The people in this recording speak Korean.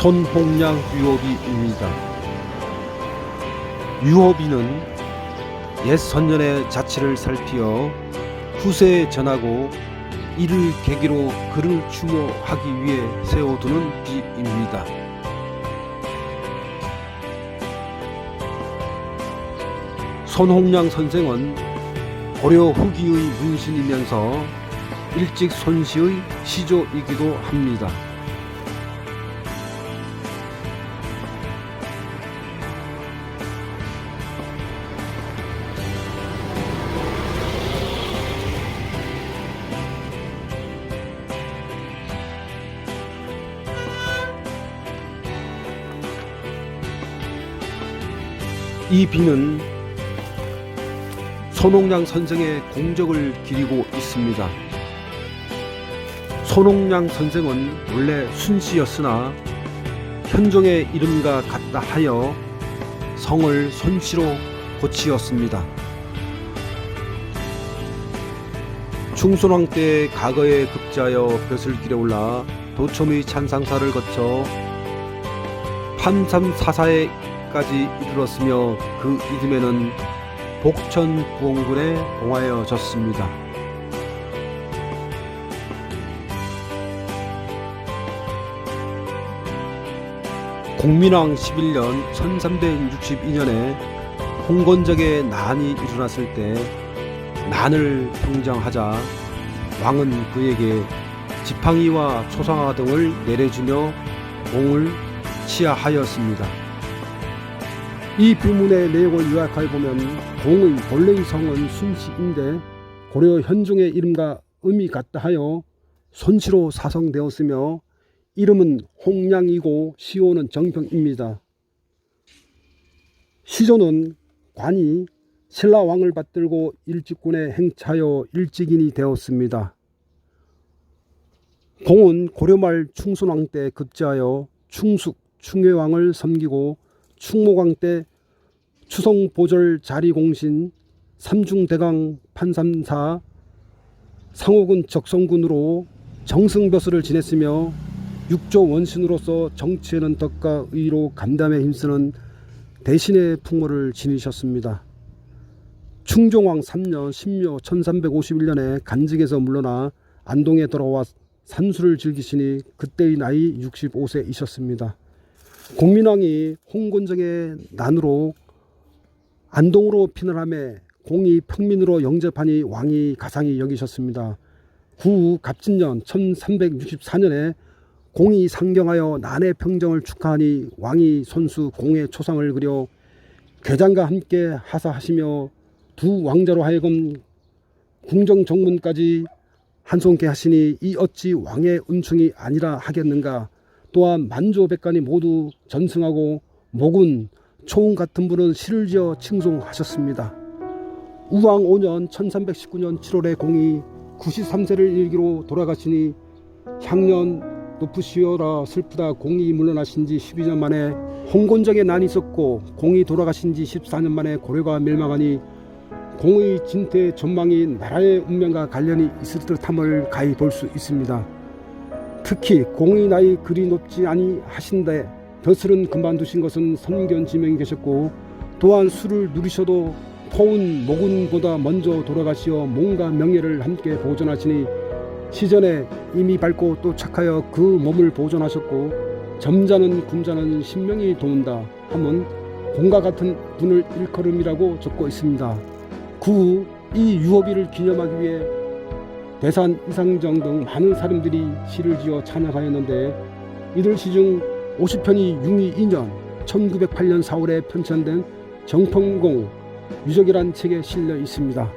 손홍량 유업이입니다. 유업이는 옛 선년의 자취를 살피어 후세에 전하고 이를 계기로 그를 추모하기 위해 세워두는 비입니다. 손홍량 선생은 고려 후기의 문신이면서 일찍 손시의 시조이기도 합니다. 이 비는 손홍량 선생의 공적을 기리고 있습니다. 손홍량 선생은 원래 순씨였으나 현종의 이름과 같다 하여 성을 손씨로 고치었습니다. 충손왕 때 과거에 급제하여 벼슬길에 올라 도첨의 찬상사를 거쳐 판삼 사사에까지 이르렀으며 그 이듬해는 복천 부원군에 봉하여졌습니다. 공민왕 11년 1362년에 홍건적의 난이 일어났을 때 난을 평정하자 왕은 그에게 지팡이와 초상화 등을 내려주며 공을 치하하였습니다. 이 부문의 내용을 요약하여 보면 공의 본래의 성은 순시인데 고려 현종의 이름과 음이 같다 하여 손시로 사성되었으며 이름은 홍량이고 시호는 정평입니다. 시조는 관이 신라왕을 받들고 일직군에 행차하여 일직인이 되었습니다. 공은 고려말 충순왕 때 급제하여 충숙, 충회왕을 섬기고 충모광 때 추성 보절 자리 공신 삼중 대강 판삼사 상호군 적성군으로 정승벼슬을 지냈으며 육조 원신으로서 정치에는 덕과 의로 감담에 힘쓰는 대신의 풍모를 지니셨습니다. 충종왕 3년 10묘 1351년에 간직에서 물러나 안동에 돌아와 산수를 즐기시니 그때의 나이 65세이셨습니다. 공민왕이 홍곤정의 난으로 안동으로 피난함에 공이 평민으로 영접하니 왕이 가상히 여기셨습니다. 구 갑진년 1364년에 공이 상경하여 난의 평정을 축하하니 왕이 손수 공의 초상을 그려 괴장과 함께 하사하시며 두 왕자로 하여금 궁정 정문까지 한송케 하시니 이 어찌 왕의 은총이 아니라 하겠는가 또한 만조 백관이 모두 전승하고 목은 초웅 같은 분은 시를 지어 칭송하셨습니다. 우왕 5년 1319년 7월에 공이 93세를 일기로 돌아가시니 향년 높으시어라 슬프다 공이 물러나신 지 12년 만에 홍곤적의 난이 있었고 공이 돌아가신 지 14년 만에 고려가 멸망하니 공의 진퇴 전망이 나라의 운명과 관련이 있을 듯함을 가히 볼 수 있습니다. 특히 공의 나이 그리 높지 아니 하신데 벼슬은 그만두신 것은 선견지명이 계셨고 또한 술을 누리셔도 토운 목운보다 먼저 돌아가시어 몸과 명예를 함께 보존하시니 시전에 이미 밝고 또 착하여 그 몸을 보존하셨고 점자는 군자는 신명이 도운다 하면 공과 같은 분을 일컬음이라고 적고 있습니다. 구이 유업일을 기념하기 위해 대산 이상정 등 많은 사람들이 시를 지어 찬양하였는데 이들 시중 50편이 융이 2년 1908년 4월에 편찬된 정평공 유적이란 책에 실려 있습니다.